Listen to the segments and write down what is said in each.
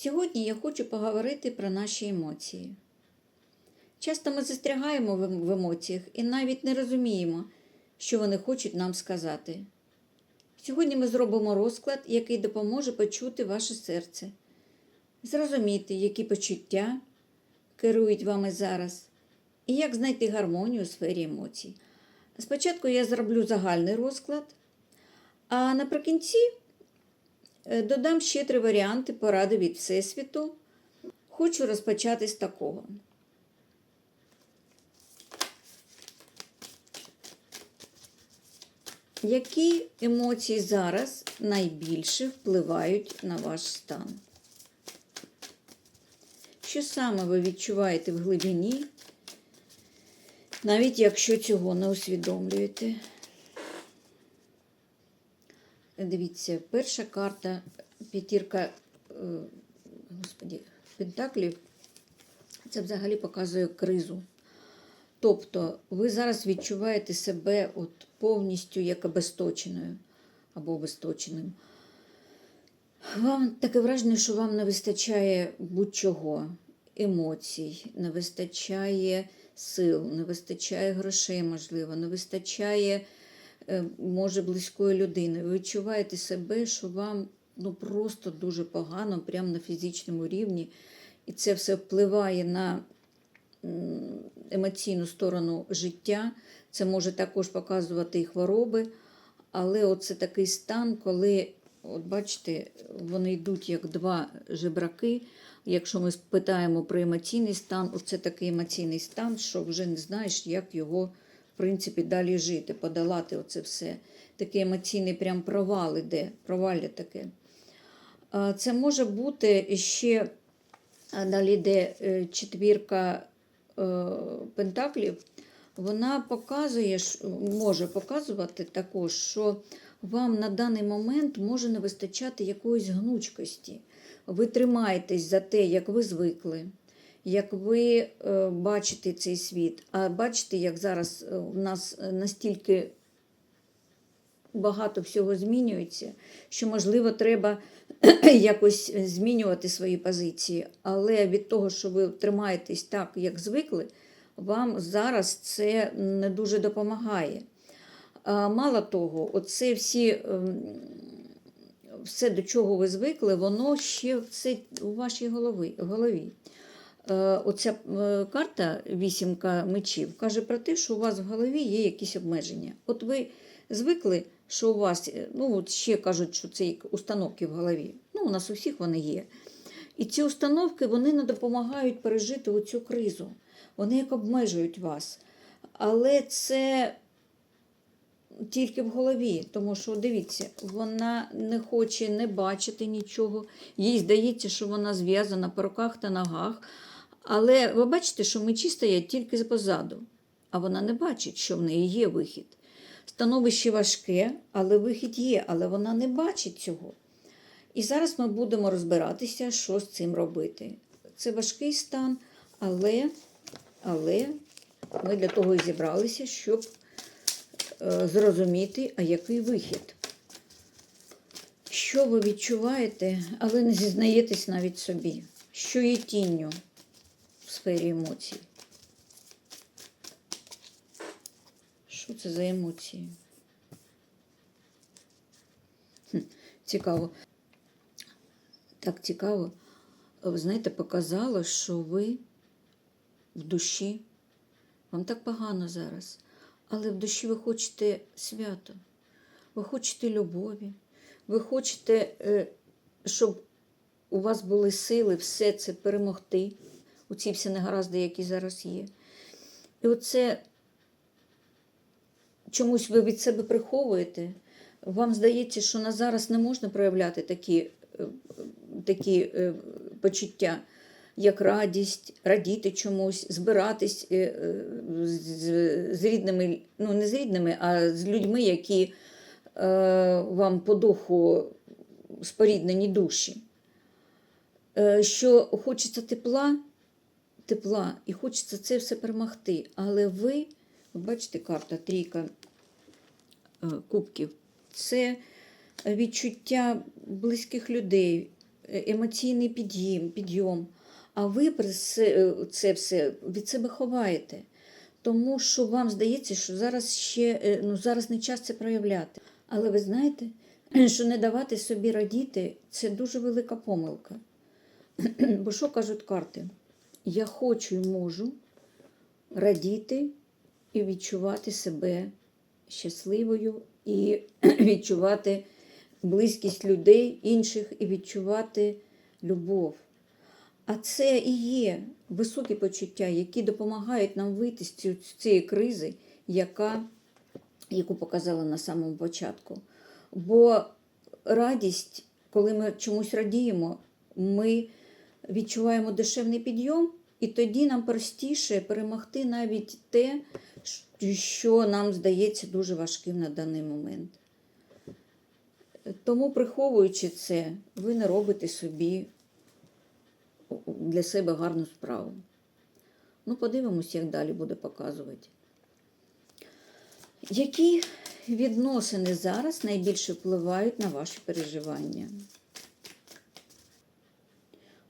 Сьогодні я хочу поговорити про наші емоції. Часто ми застрягаємо в в емоціях і навіть не розуміємо, що вони хочуть нам сказати. Сьогодні ми зробимо розклад, який допоможе почути ваше серце, зрозуміти, які почуття керують вами зараз, і як знайти гармонію у сфері емоцій. Спочатку я зроблю загальний розклад, а наприкінці додам ще три варіанти поради від Всесвіту. Хочу розпочати з такого. Які емоції зараз найбільше впливають на ваш стан? Що саме ви відчуваєте в глибині, навіть якщо цього не усвідомлюєте? Дивіться, перша карта п'ятірка е, Пентаклів, це взагалі показує кризу. Тобто ви зараз відчуваєте себе от повністю як обесточеною або обесточеним. Вам таке враження, що вам не вистачає будь-чого, емоцій, не вистачає сил, не вистачає грошей, можливо, не вистачає, може, близької людини. Ви відчуваєте себе, що вам ну, просто дуже погано, прямо на фізичному рівні, і це все впливає на емоційну сторону життя. Це може також показувати і хвороби, але оце такий стан, коли, от бачите, вони йдуть як два жебраки. Якщо ми спитаємо про емоційний стан, оце такий емоційний стан, що вже не знаєш, як його, принципі, далі жити, подолати оце все. Такий емоційний прям провал іде, провалля таке. Це може бути ще далі йде е, четвірка е, пентаклів. Вона показує, може показувати також, що вам на даний момент може не вистачати якоїсь гнучкості. Ви тримаєтесь за те, як ви звикли, як ви е, бачите цей світ. А бачите, як зараз е, в нас е, настільки багато всього змінюється, що, можливо, треба якось змінювати свої позиції. Але від того, що ви тримаєтесь так, як звикли, вам зараз це не дуже допомагає. Мало того, оце всі, ем, все, до чого ви звикли, воно ще все у вашій голові. голові. Е, Оця е, карта вісімка мечів каже про те, що у вас в голові є якісь обмеження. От ви звикли, що у вас, е, ну от ще кажуть, що це установки в голові. Ну, у нас у всіх вони є. І ці установки вони не допомагають пережити оцю кризу. Вони як обмежують вас. Але це тільки в голові, тому що дивіться, вона не хоче не бачити нічого. Їй здається, що вона зв'язана по руках та ногах. Але ви бачите, що мечі стоять тільки позаду, а вона не бачить, що в неї є вихід. Становище важке, але вихід є, але вона не бачить цього. І зараз ми будемо розбиратися, що з цим робити. Це важкий стан, але, але ми для того і зібралися, щоб е, зрозуміти, а який вихід. Що ви відчуваєте, але не зізнаєтесь навіть собі, що є тінню сфері емоцій. Що це за емоції? Хм, цікаво. Так цікаво. Ви знаєте, показало, що ви в душі, вам так погано зараз, але в душі ви хочете свято, ви хочете любові, ви хочете, е, щоб у вас були сили все це перемогти, у ці всі негаразди, які зараз є. І оце чомусь ви від себе приховуєте. Вам здається, що на зараз не можна проявляти такі, е, такі е, почуття, як радість, радіти чомусь, збиратись е, з, рідними, ну не з рідними, а з людьми, які вам по духу споріднені душі. Що хочеться тепла, тепла, і хочеться це все перемогти. Але ви, бачите, карта трійка е, кубків, це відчуття близьких людей, е, емоційний під'їм, підйом. А ви е, це все від себе ховаєте. Тому що вам здається, що зараз ще ну, зараз не час це проявляти. Але ви знаєте, що не давати собі радіти це дуже велика помилка. Бо що кажуть карти? Я хочу і можу радіти і відчувати себе щасливою, і відчувати близькість людей інших, і відчувати любов. А це і є високі почуття, які допомагають нам вийти з цієї кризи, яка, яку показала на самому початку. Бо радість, коли ми чомусь радіємо, ми відчуваємо душевний підйом, і тоді нам простіше перемогти навіть те, що нам здається дуже важким на даний момент. Тому, приховуючи це, ви не робите собі для себе гарну справу. Ну, подивимось, як далі буде показувати. Які відносини зараз найбільше впливають на ваші переживання?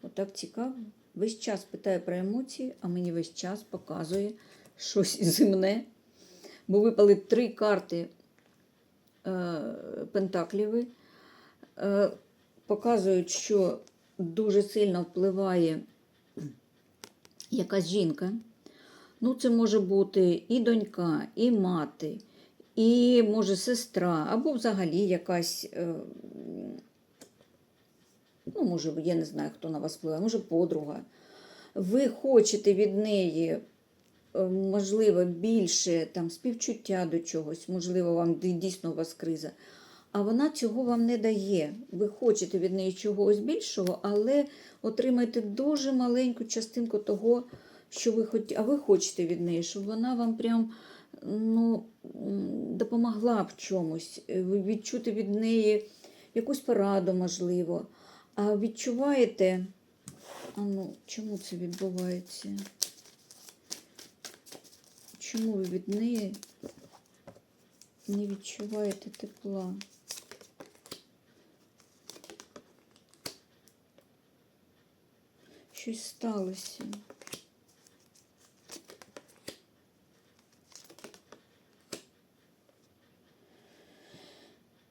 Отак цікаво. Весь час питає про емоції, а мені весь час показує щось земне. Бо випали три карти е, Пентакліви. Е, показують, що дуже сильно впливає якась жінка. Ну, це може бути і донька, і мати, і може сестра, або взагалі якась, е, ну, може, я не знаю, хто на вас впливає, може, подруга. Ви хочете від неї, е, можливо, більше там, співчуття до чогось, можливо, вам дійсно у вас криза. А вона цього вам не дає. Ви хочете від неї чогось більшого, але отримаєте дуже маленьку частинку того, що ви хоч... а ви хочете від неї, щоб вона вам прям ну, допомогла в чомусь, е, відчути від неї якусь пораду, можливо. А відчуваєте, а ну, чому це відбувається? Чому ви від неї не відчуваєте тепла? Щось сталося.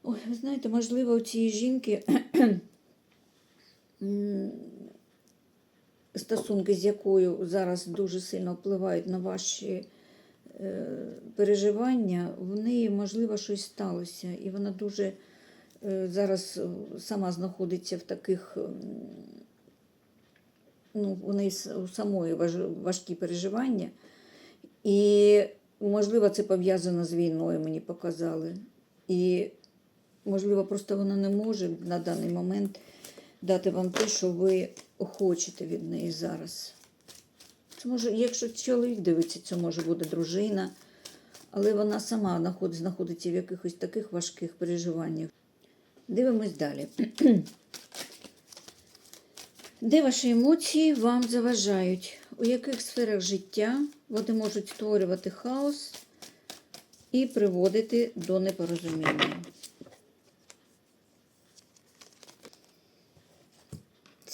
Ой, ви знаєте, можливо, у цієї жінки стосунки, з якою зараз дуже сильно впливають на ваші е, переживання, в неї, можливо, щось сталося. І вона дуже е, зараз сама знаходиться в таких, ну, у неї самої важкі переживання. І, можливо, це пов'язано з війною, мені показали. І, можливо, просто вона не може на даний момент дати вам те, що ви хочете від неї зараз. Це може, якщо чоловік дивиться, це може бути дружина, але вона сама знаходиться в якихось таких важких переживаннях. Дивимось далі. Де ваші емоції вам заважають? У яких сферах життя вони можуть створювати хаос і приводити до непорозуміння?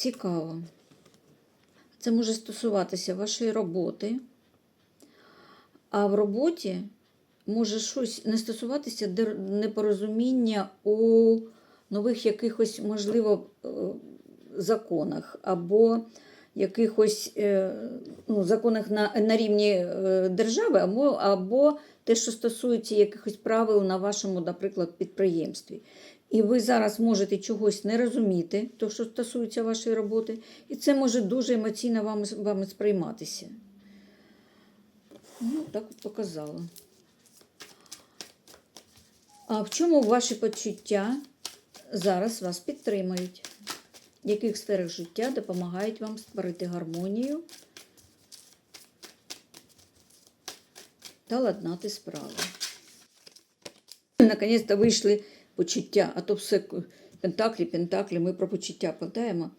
Цікаво. Це може стосуватися вашої роботи, а в роботі може щось не стосуватися непорозуміння у нових якихось, можливо, е, законах або якихось е, ну, законах на, на рівні е, держави, або, або те, що стосується якихось правил на вашому, наприклад, підприємстві. І ви зараз можете чогось не розуміти, то, що стосується вашої роботи, і це може дуже емоційно вами, вами сприйматися. Ну, так от показала. А в чому ваші почуття зараз вас підтримують? В яких сферах життя допомагають вам створити гармонію та ладнати справи? Наконець-то вийшли почуття, а то все пентаклі, пентаклі, ми про почуття питаємо.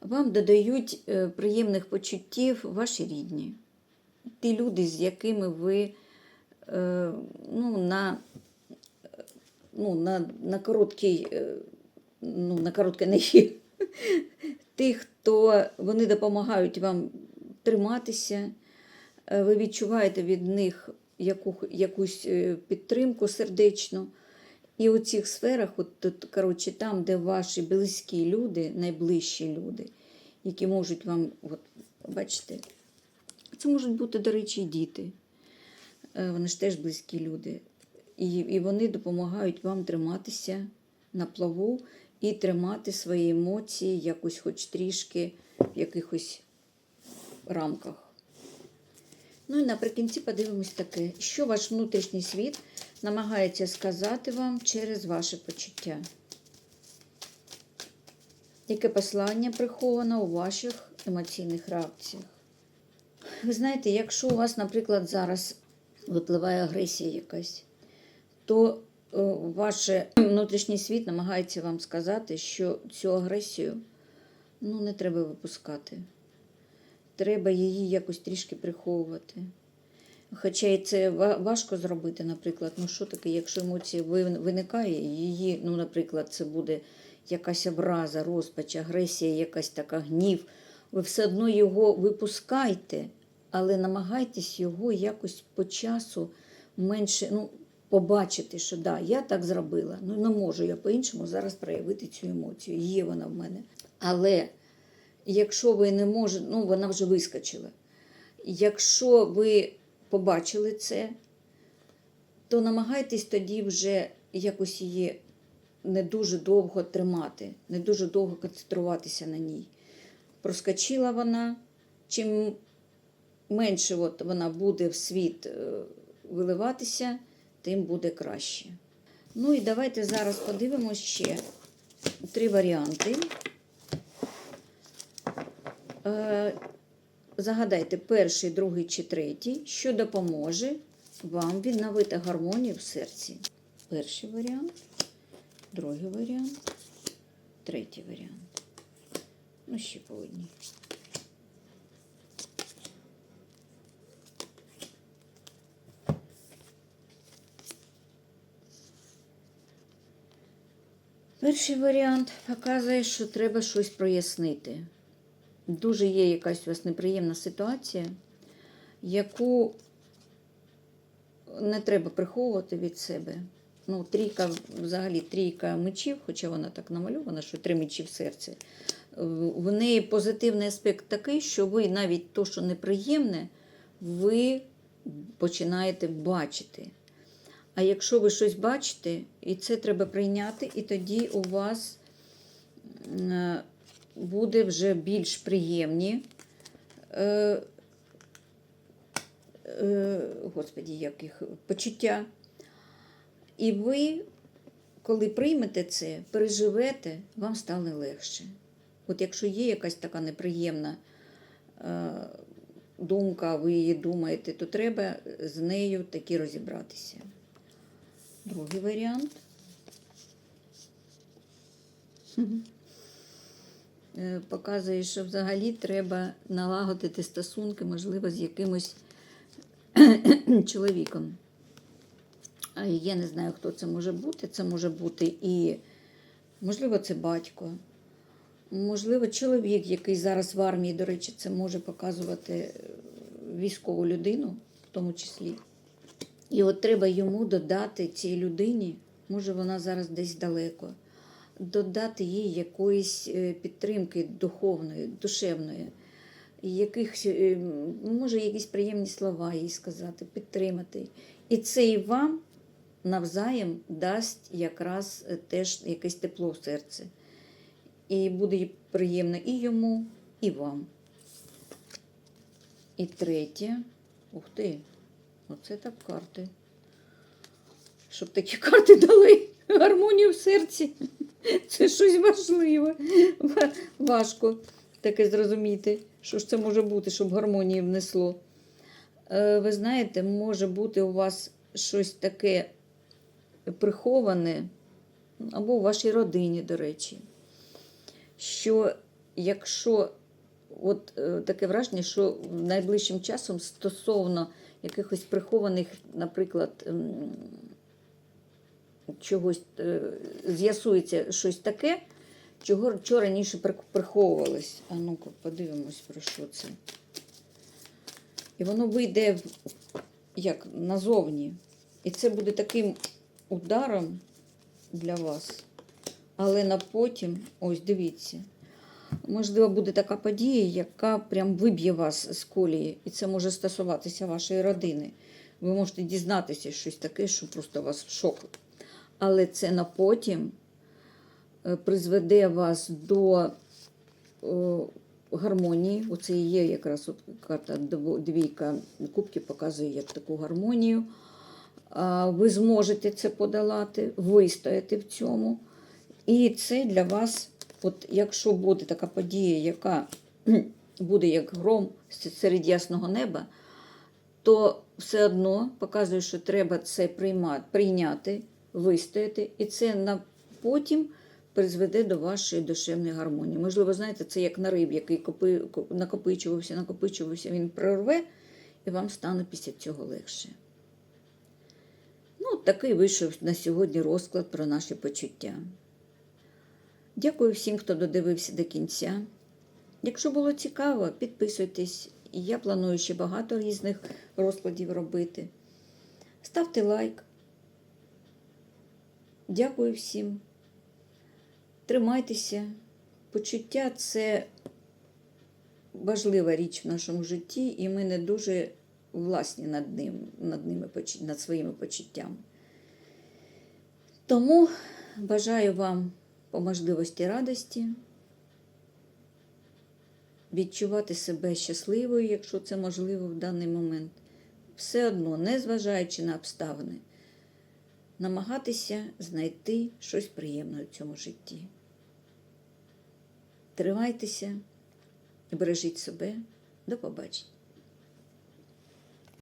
Вам додають е, приємних почуттів ваші рідні. Ті люди, з якими ви е, ну, на, ну, на, на короткий, е, ну, на коротке не тих, хто вони допомагають вам триматися, ви відчуваєте від них яку, якусь підтримку сердечну. І у цих сферах, от, тут, коротше, там, де ваші близькі люди, найближчі люди, які можуть вам, от, бачите, це можуть бути, до речі, і діти. Е, Вони ж теж близькі люди. І, і вони допомагають вам триматися на плаву і тримати свої емоції якось хоч трішки в якихось рамках. Ну і наприкінці подивимось таке, що ваш внутрішній світ намагається сказати вам через ваше почуття. Яке послання приховано у ваших емоційних реакціях? Ви знаєте, якщо у вас, наприклад, зараз випливає агресія якась, то е, ваш внутрішній світ намагається вам сказати, що цю агресію ну, не треба випускати. Треба її якось трішки приховувати. Хоча і це важко зробити, наприклад, ну що таке, якщо емоція виникає, її, ну, наприклад, це буде якась образа, розпач, агресія, якась така гнів. Ви все одно його випускайте, але намагайтесь його якось по часу менше ну, побачити, що да, я так зробила. Ну не можу я по-іншому зараз проявити цю емоцію. Є вона в мене. Але якщо ви не можете, ну вона вже вискочила. Якщо ви побачили це, то намагайтесь тоді вже якось її не дуже довго тримати, не дуже довго концентруватися на ній. Проскочила вона, чим менше от вона буде в світ е, виливатися, тим буде краще. Ну і давайте зараз подивимося ще три варіанти. Загадайте перший, другий чи третій, що допоможе вам відновити гармонію в серці. Перший варіант, другий варіант, третій варіант. Ну, ще по одній. Перший варіант показує, що треба щось прояснити. Дуже є якась у вас неприємна ситуація, яку не треба приховувати від себе. Ну, трійка, взагалі, трійка мечів, хоча вона так намальована, що три мечі в серці. В неї позитивний аспект такий, що ви навіть то, що неприємне, ви починаєте бачити. А якщо ви щось бачите, і це треба прийняти, і тоді у вас буде вже більш приємні. Е, е, Господі, як їх почуття. І ви, коли приймете це, переживете, вам стане легше. От якщо є якась така неприємна е, думка, ви її думаєте, то треба з нею таки розібратися. Другий варіант. Е, Показує, що взагалі треба налагодити стосунки, можливо, з якимось чоловіком. Я не знаю, хто це може бути. Це може бути і, можливо, це батько, можливо, чоловік, який зараз в армії, до речі, це може показувати е, військову людину, в тому числі. І от треба йому додати цій людині, може вона зараз десь далеко, додати їй якоїсь е, підтримки духовної, душевної, якихось, е, може, якісь приємні слова їй сказати, підтримати. І це і вам навзаєм дасть якраз е, теж якесь тепло в серце. І буде приємно і йому, і вам. І третє. Ух ти, оце так карти. Щоб такі карти дали гармонію в серці. Це щось важливе. Важко таке зрозуміти, що ж це може бути, щоб гармонії внесло. Е, Ви знаєте, може бути у вас щось таке приховане, або у вашій родині, до речі, що якщо от е, таке враження, що найближчим часом стосовно якихось прихованих, наприклад, чогось е, з'ясується щось таке, чого, чого раніше приховувалось. А ну-ка, подивимось, про що це. І воно вийде як назовні. І це буде таким ударом для вас. Але на потім, ось дивіться, можливо, буде така подія, яка прям виб'є вас з колії, і це може стосуватися вашої родини. Ви можете дізнатися щось таке, що просто вас в шок. Але це на потім е, призведе вас до о, гармонії. Оце і є якраз от карта двійка кубків показує як таку гармонію. Ви зможете це подолати, вистояти в цьому. І це для вас, от якщо буде така подія, яка буде як гром серед ясного неба, то все одно показує, що треба це приймати, прийняти, вистояти, і це на потім призведе до вашої душевної гармонії. Можливо, знаєте, це як нарив, який копи, накопичувався, накопичувався, він прорве, і вам стане після цього легше. Ну, такий вийшов на сьогодні розклад про наші почуття. Дякую всім, хто додивився до кінця. Якщо було цікаво, підписуйтесь. Я планую ще багато різних розкладів робити. Ставте лайк. Дякую всім. Тримайтеся. Почуття це важлива річ в нашому житті, і ми не дуже власні над ним, над, ними, над своїми почуттями. Тому бажаю вам по можливості радості, відчувати себе щасливою, якщо це можливо в даний момент. Все одно, незважаючи на обставини, намагатися знайти щось приємне у цьому житті. Тривайтеся, бережіть себе. До побачення.